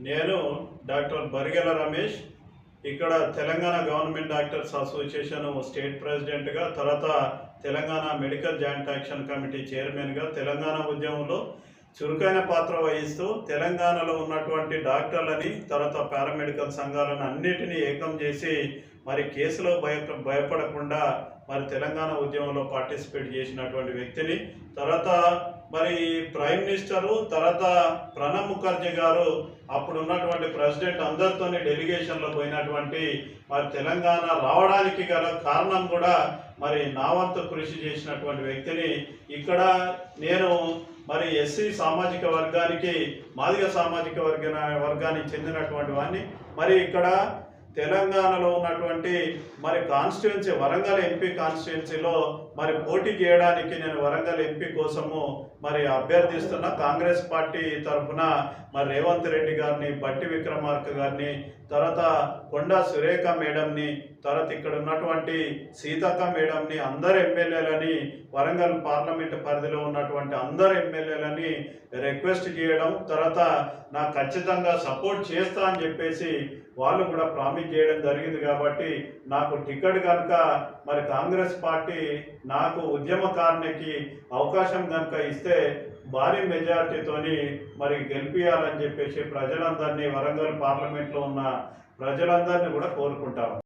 నేను డాక్టర్ బరిగెల రమేష్ ఇక్కడ Telangana government doctors association state ప్రెసిడెంట్గా తర్వాత Telangana medical joint action committee చైర్మన్గా తెలంగాణ ఉద్యమంలో చురుకైన పాత్ర వహిస్తూ తెలంగాణలో ఉన్నటువంటి డాక్టర్లని తర్వాత పారామెడికల్ సంఘాలను అన్నిటినీ ఏకం చేసి మరి కేసులో భయ భయపడకుండా మరి తెలంగాణ ఉద్యమంలో పార్టిసిపేట్ చేసినటువంటి వ్యక్తిని తర్వాత మరి ప్రైమ్ మినిస్టరు తర్వాత ప్రణబ్ ముఖర్జీ గారు అప్పుడు ఉన్నటువంటి ప్రెసిడెంట్ అందరితోనే డెలిగేషన్లో పోయినటువంటి మరి తెలంగాణ రావడానికి గల కారణం కూడా మరి నా వంతు కృషి చేసినటువంటి వ్యక్తిని ఇక్కడ నేను మరి ఎస్సీ సామాజిక వర్గానికి మాదిగ సామాజిక వర్గ వర్గానికి చెందినటువంటి వాడిని మరి ఇక్కడ తెలంగాణలో ఉన్నటువంటి మరి కాన్స్టిట్యున్సీ వరంగల్ ఎంపీ కాన్స్టిట్యున్సీలో మరి పోటీ చేయడానికి నేను వరంగల్ ఎంపీ కోసము మరి అభ్యర్థిస్తున్న కాంగ్రెస్ పార్టీ తరఫున మరి రేవంత్ రెడ్డి గారిని బట్టి విక్రమార్క గారిని తర్వాత కొండా సురేఖ మేడంని తర్వాత ఇక్కడ ఉన్నటువంటి సీతక్క మేడంని అందరు ఎమ్మెల్యేలని వరంగల్ పార్లమెంట్ పరిధిలో ఉన్నటువంటి అందరు ఎమ్మెల్యేలని రిక్వెస్ట్ చేయడం తర్వాత నాకు ఖచ్చితంగా సపోర్ట్ చేస్తా అని చెప్పేసి వాళ్ళు కూడా ప్రామిస్ చేయడం జరిగింది కాబట్టి నాకు టికెట్ కనుక మరి కాంగ్రెస్ పార్టీ నాకు ఉద్యమకారునికి అవకాశం కనుక ఇస్తే భారీ మెజార్టీతోని మరి గెలిపియాలని చెప్పేసి ప్రజలందరినీ వరంగల్ పార్లమెంట్లో ఉన్న ప్రజలందరినీ కూడా కోరుకుంటాము